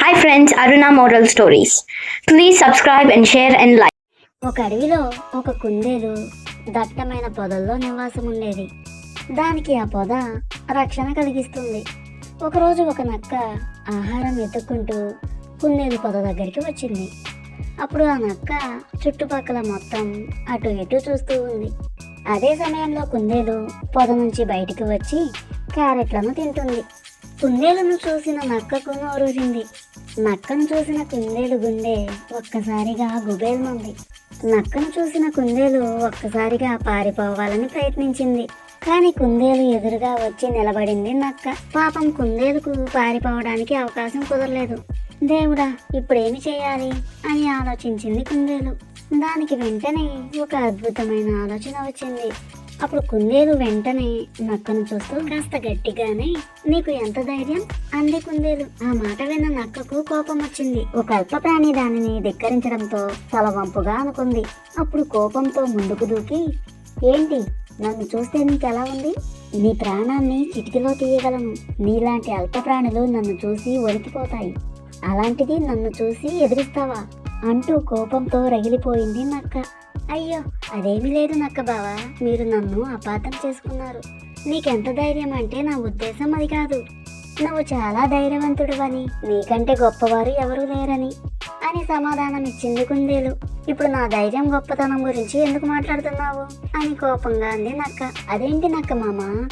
Hi friends Aruna moral stories please subscribe and share and like ఒక అడవిలో ఒక కుందేలు దట్టమైన పొదల్లో నివాసం ఉండేది. దానికి ఆ పొద రక్షణ కలిగిస్తుంది. ఒకరోజు ఒక నక్క ఆహారం వెతుక్కుంటూ కుందేలు పొద దగ్గరికి వచ్చింది. అప్పుడు ఆ నక్క చుట్టుపక్కల మొత్తం అటు ఇటు చూస్తూ ఉంది. అదే సమయంలో కుందేలు పొద నుంచి బయటికి వచ్చి క్యారెట్లను తింటుంది. కుందేలును చూసిన నక్కకు నోరూరింది నక్కను చూసిన కుందేలు గుండె ఒక్కసారిగా గుబేల్మంది నక్కను చూసిన కుందేలు ఒక్కసారిగా పారిపోవాలని ప్రయత్నించింది. కానీ కుందేలు ఎదురుగా వచ్చి నిలబడింది నక్క పాపం కుందేలుకు పారిపోవడానికి అవకాశం కుదరలేదు. దేవుడా ఇప్పుడేమి చేయాలి? అని ఆలోచించింది కుందేలు. దానికి వెంటనే ఒక అద్భుతమైన ఆలోచన వచ్చింది. అప్పుడు కుందేలు వెంటనే నక్కను చూస్తూ కాస్త గట్టిగానే నీకు ఎంత ధైర్యం? అంది కుందేలు. ఆ మాట విన్న నక్కకు కోపం వచ్చింది. ఒక అల్ప ప్రాణి దానిని ధిక్కరించడంతో తలవంపుగా అనుకుంది. అప్పుడు కోపంతో ముందుకు దూకి ఏంటి? నన్ను చూస్తే నీకు ఎలా ఉంది? నీ ప్రాణాన్ని చిటికిలో తీయగలను. నీలాంటి అల్ప ప్రాణులు నన్ను చూసి వణికిపోతాయి అలాంటిది నన్ను చూసి ఎదిరిస్తావా? అంటూ కోపంతో రగిలిపోయింది నక్క. అయ్యో అదేమీ లేదు నక్క బావా. మీరు నన్ను అపార్థం చేసుకున్నారు. నీకెంత ధైర్యం అంటే నా ఉద్దేశం అది కాదు. నువ్వు చాలా ధైర్యవంతుడివని నీకంటే గొప్పవారు ఎవరూ లేరని. అని సమాధానం ఇచ్చింది కుందేలు. ఇప్పుడు నా ధైర్యం గొప్పతనం గురించి ఎందుకు మాట్లాడుతున్నావు? అని కోపంగా అంది నక్క. అదేంటి నక్క మామ?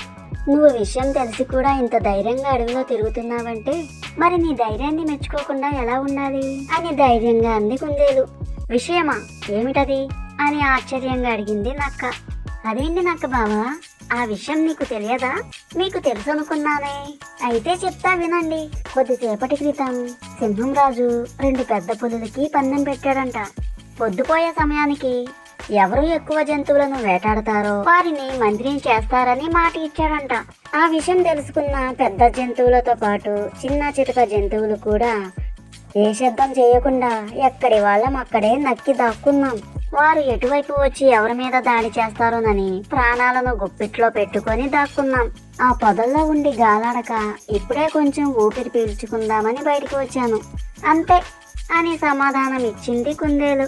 నువ్వు విషయం తెలిసి కూడా ఇంత ధైర్యంగా అడవిలో తిరుగుతున్నావంటే మరి నీ ధైర్యాన్ని మెచ్చుకోకుండా ఎలా ఉండాలి? అని ధైర్యంగా అంది కుందేలు. విషయమా? ఏమిటది? అని ఆశ్చర్యంగా అడిగింది నక్క. అదేంటి నక్క బావా? ఆ విషయం నీకు తెలియదా? మీకు తెలుసు అనుకున్నానే. అయితే చెప్తా వినండి. కొద్దిసేపటి క్రితం సింహం రాజు రెండు పెద్ద పులులకి పందెం పెట్టాడంట. పొద్దుపోయే సమయానికి ఎవరు ఎక్కువ జంతువులను వేటాడతారో వారిని మంత్రిని చేస్తారని మాట ఇచ్చాడంట. ఆ విషయం తెలుసుకున్న పెద్ద జంతువులతో పాటు చిన్న చితక జంతువులు కూడా ఏ శబ్దం చేయకుండా ఎక్కడి వాళ్ళం అక్కడే నక్కి దాక్కున్నాం. వారు ఎటువైపు వచ్చి ఎవరి మీద దాడి చేస్తారోనని ప్రాణాలను గుప్పిట్లో పెట్టుకొని దాక్కున్నాం. ఆ పొదల్లో ఉండి గాలాడక ఇప్పుడే కొంచెం ఊపిరి పీల్చుకుందామని బయటికి వచ్చాను. అంతే అని సమాధానం ఇచ్చింది కుందేలు.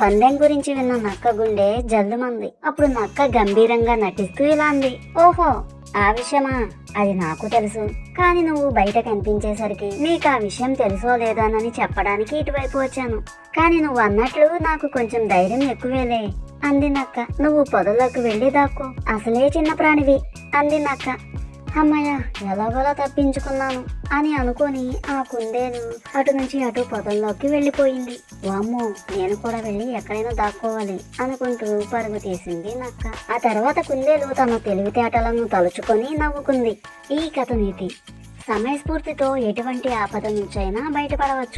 పందెం గురించి విన్న నక్క గుండె జల్లుమంది. అప్పుడు నక్క గంభీరంగా నటిస్తూ ఇలా అంది. ఓహో ఆ విషయమా? అది నాకు తెలుసు. కానీ నువ్వు బయట కనిపించేసరికి నీకు ఆ విషయం తెలుసో లేదోనని చెప్పడానికి ఇటువైపు వచ్చాను. కానీ నువ్వు అన్నట్లు నాకు కొంచెం ధైర్యం ఎక్కువేలే. అంది నక్క నువ్వు పొదలోకి వెళ్ళి దాక్కు. అసలే చిన్న ప్రాణివి. అంది నక్క అమ్మయ్య ఎలాగోలా తప్పించుకున్నాను అని అనుకొని ఆ కుందేలు అటు నుంచి అటు పొదల్లోకి వెళ్ళిపోయింది. వామ్మో నేను కూడా వెళ్ళి ఎక్కడైనా దాక్కోవాలి అనుకుంటూ పరుగు తీసింది నక్క. ఆ తర్వాత కుందేలు తన తెలివితేటలను తలుచుకొని నవ్వుకుంది. ఈ కథ నీతి. సమయస్ఫూర్తితో ఎటువంటి ఆపద నుంచైనా బయటపడవచ్చు.